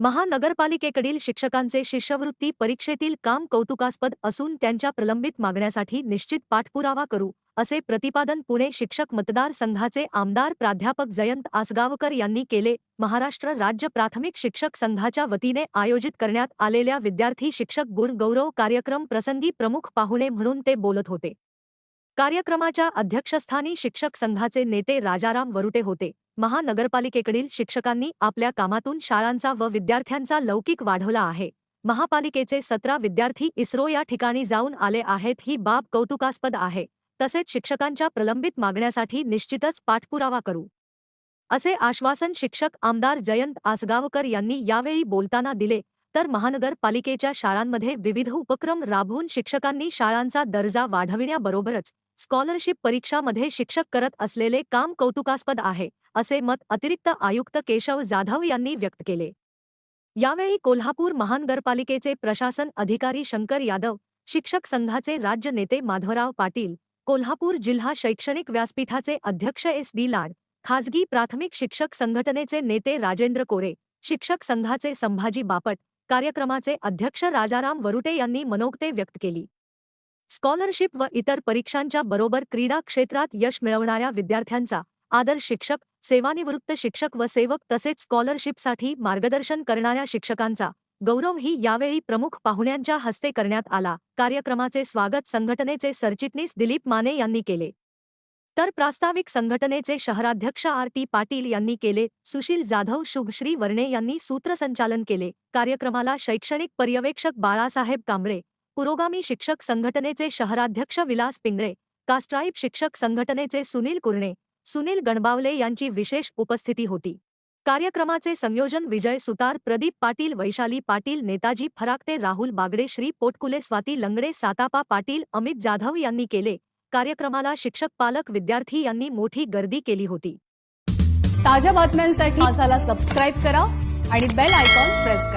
महानगरपालिकेकडील शिक्षकांचे शिष्यवृत्ती परीक्षेतील काम कौतुकास्पद असून त्यांच्या प्रलंबित मागण्यासाठी निश्चित पाठपुरावा करू असे प्रतिपादन पुणे शिक्षक मतदार संघाचे आमदार प्राध्यापक जयंत आसगावकर यांनी केले. महाराष्ट्र राज्य प्राथमिक शिक्षक संघाच्या वतीने आयोजित करण्यात आलेल्या विद्यार्थी शिक्षक गुण गौरव कार्यक्रम प्रसंगी प्रमुख पाहुणे म्हणून ते बोलत होते. कार्यक्रमाच्या अध्यक्षस्थानी शिक्षक संघाचे नेते राजाराम वरुटे होते. महानगरपालिकेकडील शिक्षकांनी आपल्या कामातून शाळांचा व विद्यार्थ्यांचा लौकिक वाढवला आहे. महापालिकेचे सतरा विद्यार्थी इस्रो या ठिकाणी जाऊन आले आहेत ही बाब कौतुकास्पद आहे. तसेच शिक्षकांच्या प्रलंबित मागण्यासाठी निश्चितच पाठपुरावा करू. असे आश्वासन शिक्षक आमदार जयंत आसगावकर यांनी यावेळी बोलताना दिले. तर महानगरपालिकेच्या शाळांमध्ये विविध उपक्रम राबवून शिक्षकांनी शाळांचा दर्जा वाढविण्याबरोबरच स्कॉलरशिप परीक्षामध्ये शिक्षक करत असलेले काम कौतुकास्पद आहे असे मत अतिरिक्त आयुक्त केशव जाधव यांनी व्यक्त केले. यावेळी कोल्हापूर महानगरपालिकेचे प्रशासन अधिकारी शंकर यादव शिक्षक संघाचे राज्य नेते माधवराव पाटील कोल्हापूर जिल्हा शैक्षणिक व्यासपीठाचे अध्यक्ष एस डी लाड खाजगी प्राथमिक शिक्षक संघटनेचे नेते राजेंद्र कोरे शिक्षक संघाचे संभाजी बापट कार्यक्रमाचे अध्यक्ष राजाराम वरुटे यांनी मनोगते व्यक्त केली. स्कॉलरशिप व इतर परीक्षांच्या बरोबर क्रीडा क्षेत्रात यश मिळवणाऱ्या विद्यार्थ्यांचा आदर शिक्षक सेवानिवृत्त शिक्षक व सेवक तसेच स्कॉलरशिपसाठी मार्गदर्शन करणाऱ्या शिक्षकांचा गौरव ही यावेळी प्रमुख पाहुण्यांच्या हस्ते करण्यात आला. कार्यक्रमाचे स्वागत संघटनेचे सरचिटणीस दिलीप माने यांनी केले. तर प्रास्ताविक संघटनेचे शहराध्यक्ष आर टी पाटील यांनी केले. सुशील जाधव शुभश्री वर्णे यांनी सूत्रसंचालन केले. कार्यक्रमाला शैक्षणिक पर्यवेक्षक बाळासाहेब कांबळे पुरोगामी शिक्षक संघटनेचे शहराध्यक्ष विलास पिंगळे कास्ट्राईब शिक्षक संघटनेचे सुनील कुरणे सुनील गणबावले यांची विशेष उपस्थिती होती. कार्यक्रमाचे संयोजन विजय सुतार प्रदीप पाटील वैशाली पाटील नेताजी फराकते राहुल बागडे श्री पोटकुले स्वाती लंगडे सातापा पाटील अमित जाधव यांनी केले. कार्यक्रमाला शिक्षक पालक विद्यार्थी यांनी मोठी गर्दी केली होती. ताज्या बातम्यांसाठी माझाला सबस्क्राईब करा आणि बेल आयकॉन प्रेस करा.